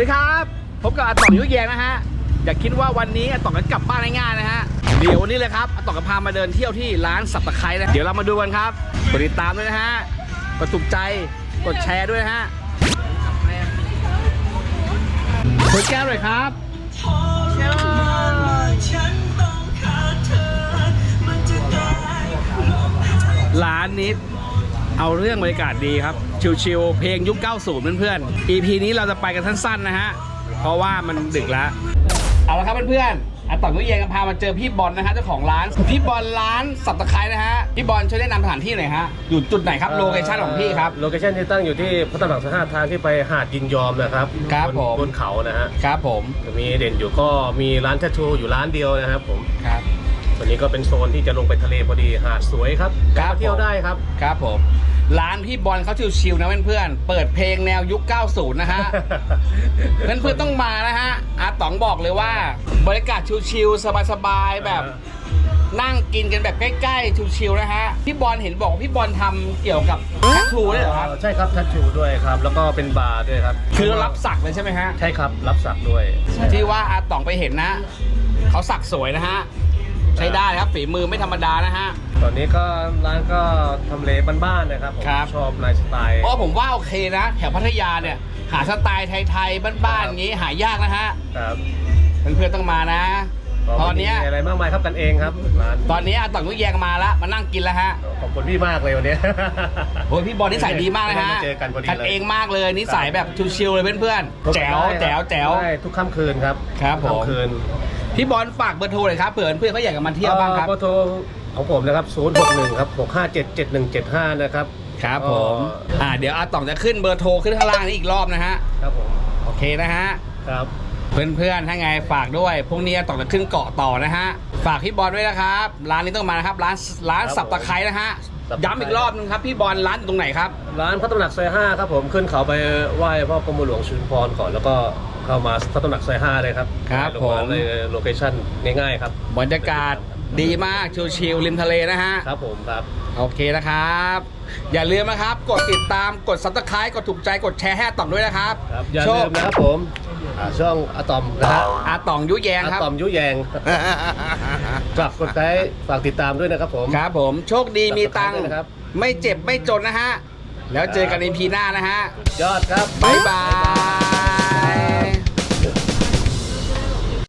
วัสดีครับพบกับอาต๋องยุ้ยแยงนะฮะ อย่าคิดว่าวันนี้อาต๋องจะกลับบ้านง่ายๆนะฮะ เดี๋ยววันนี้เลยครับอาต๋องจะพามาเดินเที่ยวที่ร้านสับตะไคร้นะ เดี๋ยวเรามาดูกันครับกดติดตามด้วยนะฮะ กดถูกใจ กดแชร์ด้วยนะฮะเปิดแก้วหน่อยครับร้านนี้ เอาเรื่องบรรยากาศดีครับ ชิลๆ เพลงยุค 90 เพื่อนๆ EP นี้เราจะไปกันสั้นๆนะฮะ เพราะว่ามันดึกแล้ว เอาละครับเพื่อนๆอาต่องก็เย็นกันพามาเจอพี่บอลนะฮะเจ้าของร้าน พี่บอลร้านสับตะไคร้นะฮะ พี่บอลช่วยแนะนำสถานที่หน่อยฮะ อยู่จุดไหนครับโลเคชั่นของพี่ครับ โลเคชั่นที่ตั้งอยู่ที่พระตำหนักสหทางที่ไปหาดยินยอมนะครับครับนผม บนเขานะฮะ ครับผมจะมีเด่นอยู่ก็มีร้านแทททูอยู่ร้านเดียวนะครับผม ครับ วันนี้ก็เป็นโซนที่จะลงไปทะเลพอดีหาดสวยครับครับมาเที่ยวได้ครับ ครับผม ร้านพี่บอลเขาชิวๆนะเพื่อนๆ เปิดเพลงแนวยุค 90 นะฮะ เพื่อนๆต้องมานะฮะ อาต๋องบอกเลยว่า บรรยากาศชิลๆสบายๆ แบบ นั่งกินกันแบบใกล้ๆ ชิวๆ นะฮะ พี่บอลเห็นบอกว่าพี่บอลทำเกี่ยวกับแทททูด้วยเหรอครับ ใช่ครับแทททูด้วยครับ แล้วก็เป็นบาร์ด้วยครับคือเรารับสักเลยใช่ไหมฮะ ใช่ครับรับสักด้วย ที่ว่าอาต๋องไปเห็นนะ เขาสักสวยนะฮะ ใช้ได้ครับฝีมือไม่ธรรมดานะฮะ ตอนนี้ก็ร้านก็ทำเลบ้านๆนะครับผมครับ ชอบไลฟ์สไตล์ อ๋อผมว่าโอเคนะ แถวพัทยาเนี่ย หาสไตล์ไทยๆบ้านๆอย่างงี้หายากนะฮะครับเพื่อนๆต้องมานะ ก็ตอนเนี้ย ไม่มีอะไรมากมายครับกันเองครับร้านตอนนี้อาต๋องก็แยงมาแล้วมานั่งกินแล้วฮะขอบคุณพี่มากเลยวันนี้ โอ้ยพี่บอลนิสัยดีมากนะฮะไม่ได้มาเจอกันพอดีกันเลยเองมากเลยนิสัยแบบชิวๆเลยเพื่อนๆแจ๋วแจ๋วแจ๋ว ได้ทุกค่ำคืนครับครับผม ทุกค่ำคืน พี่บอลฝากเบอร์โทรเลยครับเผื่อเพื่อนเขาอยากจะมาเที่ยวบ้างครับเบอร์โทรของผมนะครับ 061 ครับ 657 7175 นะครับ ครับผม อ่า เดี๋ยวอาต๋องจะขึ้นเบอร์โทรขึ้นข้างล่างนี้อีกรอบนะฮะ ครับผม โอเคนะฮะ ครับ เพื่อนๆถ้าไงฝากด้วย พรุ่งนี้อาต๋องจะขึ้นเกาะต่อนะฮะ ฝากพี่บอลด้วยนะครับ ร้านนี้ต้องมานะครับ ร้านร้านสับตะไคร้นะฮะ ย้ำอีกรอบนึงครับพี่บอลร้านอยู่ตรงไหนครับ ร้านพระตำหนักซอย5ครับผมขึ้นเขาไปไหว้พ่อกรมหลวงชุมพรก่อนแล้วก็เข้ามาพระตำหนักซอย5เลยครับครับลงาผมเลยโลเคชั่นง่ายๆครับบรรยากาศดีมากชิลๆริมทะเลนะฮะครับผมครับ โอเคนะครับ อย่าลืมนะครับ กดติดตามกดซับสไครต์กดถูกใจกดแชร์ให้อาต๋องด้วยนะครับครับอย่าโชลืคมนะครับผมอ่าช่องอะตอมนะฮะอาต๋องยุแยงอะครับตอมยุแยงกลับกดไลค์ฝากติดตามด้วยนะครับผม ครับผมโชคดีมีตังค์นะครับ ไม่เจ็บไม่จนนะฮะแล้วเจอกันในพีหน้านะฮะยอดครับ บ๊ายบาย